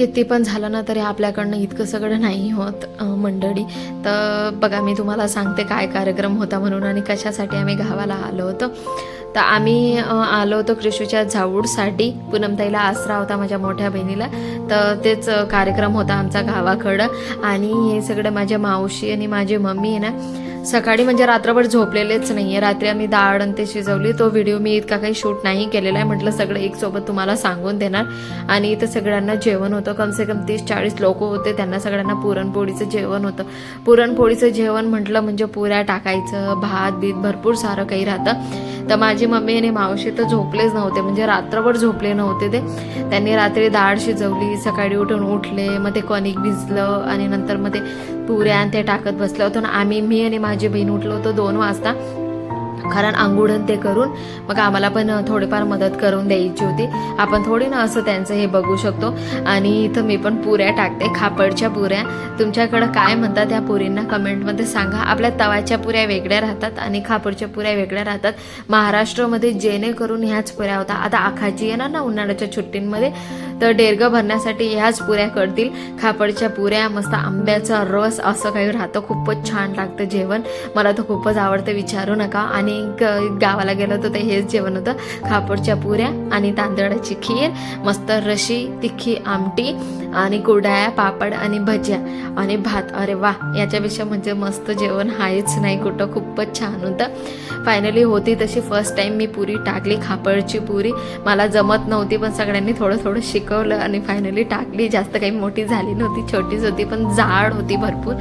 किती पण झालं ना तरी आपल्याकडनं इतकं सगळं नाही होत मंडळी. तर बघा मी तुम्हाला सांगते काय कार्यक्रम होता म्हणून आणि कशासाठी आम्ही गावाला आलो होतो. तर आम्ही आलो होतो क्रिशूच्या झाऊडसाठी पूनमताईला आसरा होता माझ्या मोठ्या बहिणीला. तर तेच कार्यक्रम होता आमचा गावाकडं. आणि हे सगळं माझ्या मावशी आणि माझी मम्मी आहे ना सकाळी म्हणजे रात्रभर झोपलेलेच नाही आहे रात्री आम्ही डाळ आणि ते शिजवली. तो व्हिडिओ मी इतका काही शूट नाही केलेला आहे. म्हटलं सगळं एक सोबत तुम्हाला सांगून देणार. आणि इथं सगळ्यांना जेवण होतं. कमसे कम तीस चाळीस लोक होते. त्यांना सगळ्यांना पुरणपोळीचं जेवण होतं. पुरणपोळीचं जेवण म्हटलं म्हणजे पुऱ्या टाकायचं भात बीत भरपूर सारं काही राहतं. तर माझी मम्मी आणि मावशी तर झोपलेच नव्हते म्हणजे रात्रभर झोपले नव्हते ते. त्यांनी रात्री डाळ शिजवली सकाळी उठून उठले मग ते कणिक भिजलं आणि नंतर मग ते पुऱ्या आणि ते टाकत बसलं होतं. आणि आम्ही मी आणि माझी बहीण उठलो होतो दोन वाजता. कारण आंघोळण ते करून मग आम्हाला पण थोडीफार मदत करून द्यायची होती. आपण थोडी ना असं त्यांचं हे बघू शकतो. आणि इथं मी पण पुऱ्या टाकते खापडच्या पुऱ्या. तुमच्याकडं काय म्हणतात त्या पुरींना कमेंटमध्ये सांगा. आपल्या तवाच्या पुऱ्या वेगळ्या राहतात आणि खापडच्या पुऱ्या वेगळ्या राहतात. महाराष्ट्रामध्ये जेणेकरून ह्याच पुऱ्या होता. आता आखाची येणार ना उन्हाळ्याच्या सुट्टींमध्ये तर डेरगं भरण्यासाठी ह्याच पुऱ्या करतील. खापडच्या पुऱ्या मस्त आंब्याचा रस असं काही राहतं. खूपच छान लागतं जेवण. मला तर खूपच आवडतं विचारू नका. आणि ग- गावाला गेलो तर ते हेच जेवण होतं. खापडच्या पुऱ्या आणि तांदळाची खीर मस्त रशी तिखी आमटी. आणि कुरड्या पापड आणि भज्या आणि भात. अरे वा याच्यापेक्षा म्हणजे मस्त जेवण आहेच नाही. कुठं खूपच छान होतं. फायनली होती तशी. फर्स्ट टाईम मी पुरी टाकली खापडची पुरी. मला जमत नव्हती पण सगळ्यांनी थोडं थोडं शिकवलं आणि फायनली टाकली. जास्त काही मोठी झाली नव्हती छोटीच होती पण जाड होती भरपूर.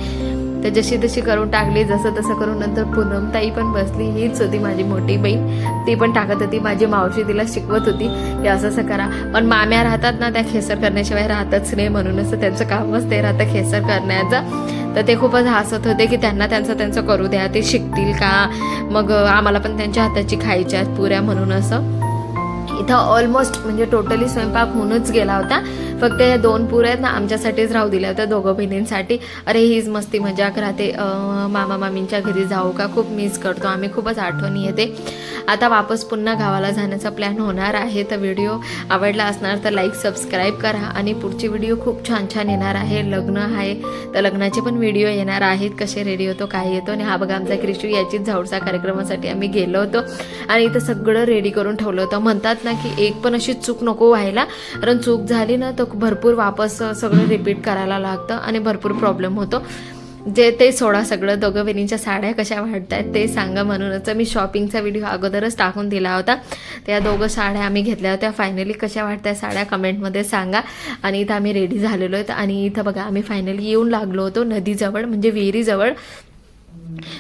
तर जशी तशी करून टाकली जसं तसं करून नंतर पूनमताई पण बसली. हीच होती माझी मोठी बहीण. ती पण टाकत होती. माझी मावशी तिला शिकवत होती. की असं असं करा. पण माम्या राहतात ना त्या खेसर करण्याशिवाय राहतच नाही. म्हणूनच त्यांचं कामच ते राहतं खेसर करण्याचं. तर ते खूपच हसत होते की त्यांना त्यांचं त्यांचं करू द्या. ते शिकतील का? मग आम्हाला पण त्यांच्या हाताची खायच्या आहेत पुऱ्या म्हणून असं. इथं ऑलमोस्ट म्हणजे टोटली स्वयंपाक होऊनच गेला होता. फक्त या दोन पुऱ्या आहेत ना आमच्यासाठीच राहू दिल्या होत्या दोघं बहिणींसाठी. अरे हीच मस्ती मजाक राहते. मामा मामींच्या घरी जाऊ का? खूप मिस करतो. आम्ही खूपच आठवणी येते. आता वापस पुन्हा गावाला जाण्याचा प्लॅन होणार आहे. तर व्हिडिओ आवडला असणार तर लाईक सबस्क्राईब करा. आणि पुढची व्हिडिओ खूप छान छान येणार आहे. लग्न आहे. तर लग्नाचे पण व्हिडिओ येणार आहेत. कसे रेडी होतो काय येतो. आणि हा बघा आमचा क्रिशू याचीच झाऊडचा कार्यक्रमासाठी आम्ही गेलो होतो. आणि इथं सगळं रेडी करून ठेवलं होतं. म्हणतात ना की एक पण अशी चूक नको व्हायला. कारण चूक झाली ना तर भरपूर वापस सगळं रिपीट करायला लागतं आणि भरपूर प्रॉब्लेम होतो. जे ते सोडा सगळं. दोघं बहिणींच्या साड्या कशा वाटत आहेत ते सांगा म्हणूनच. मी शॉपिंगचा व्हिडिओ अगोदरच टाकून दिला होता. त्या दोघं साड्या आम्ही घेतल्या होत्या. फायनली कशा वाटत्या साड्या कमेंटमध्ये सांगा. आणि इथं आम्ही रेडी झालेलो आहेत. आणि इथं बघा आम्ही फायनली येऊन लागलो होतो नदीजवळ म्हणजे विहिरीजवळ.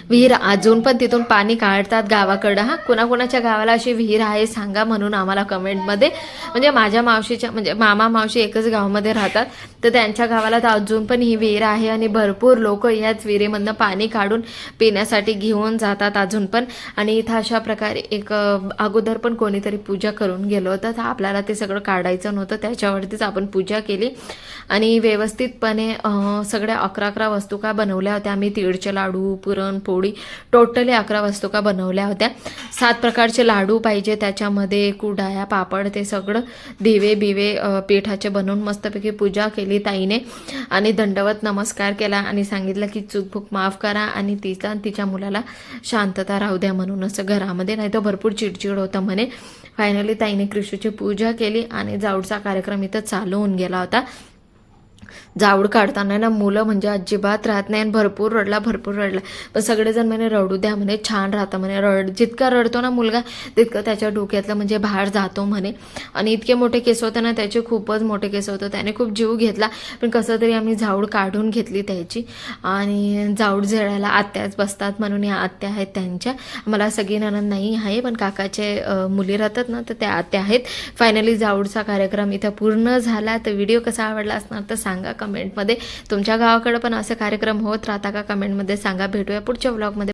विहीर अजून पण तिथून पाणी काढतात गावाकडं. हा कोणाकोणाच्या गावाला अशी विहीर आहे सांगा म्हणून आम्हाला कमेंटमध्ये. म्हणजे माझ्या मावशीच्या म्हणजे मामा मावशी एकच गावामध्ये राहतात. तर त्यांच्या गावाला तर अजून पण ही विहीर आहे आणि भरपूर लोक याच विहिरीमधनं पाणी काढून पिण्यासाठी घेऊन जातात अजून पण. आणि इथं अशा प्रकारे एक अगोदर पण कोणीतरी पूजा करून गेलो होतं. तर आपल्याला ते सगळं काढायचं नव्हतं. त्याच्यावरतीच आपण पूजा केली. आणि व्यवस्थितपणे सगळ्या अकरा अकरा वस्तू का बनवल्या होत्या. आम्ही तिळचे लाडू पुरणपोळी टोटली अकरा वस्तू का बनवल्या होत्या. सात प्रकारचे लाडू पाहिजे त्याच्यामध्ये कुडाया पापड ते सगळं दिवे बिवे पिठाचे बनवून मस्तपैकी पूजा केली ताईने. आणि दंडवत नमस्कार केला आणि सांगितलं की चूकभूक माफ करा आणि तिचा तिच्या मुलाला शांतता राहू द्या म्हणून असं घरामध्ये नाही तर भरपूर चिडचिड होतं म्हणे. फायनली ताईने कृष्णची पूजा केली आणि जाऊडचा कार्यक्रम इथं चालू होऊन गेला होता. जावड काढताना ना मुलं म्हणजे अजिबात राहत नाही आणि भरपूर रडला भरपूर रडला. पण सगळेजण म्हणे रडू द्या म्हणे छान राहतं म्हणे. रड जितका रडतो ना मुलगा तितकं त्याच्या डोक्यातलं म्हणजे बाहेर जातो म्हणे. आणि इतके मोठे केस होते ना त्याचे खूपच मोठे केस होतं. त्याने खूप जीव घेतला. पण कसं तरी आम्ही जावड काढून घेतली त्याची. आणि जाऊड झेडायला आत्याच बसतात म्हणून या आत्या आहेत त्यांच्या. मला सगळी ननंद नाही आहे पण काकाचे मुली राहतात ना तर त्या आत्या आहेत. फायनली जाऊडचा कार्यक्रम इथं पूर्ण झाला. तर व्हिडिओ कसा आवडला असणार तर सांग. सांगा कमेंटमध्ये. तुमच्या गावाकडे पण असे कार्यक्रम होत राहता का कमेंटमध्ये सांगा. भेटूया पुढच्या व्लॉगमध्ये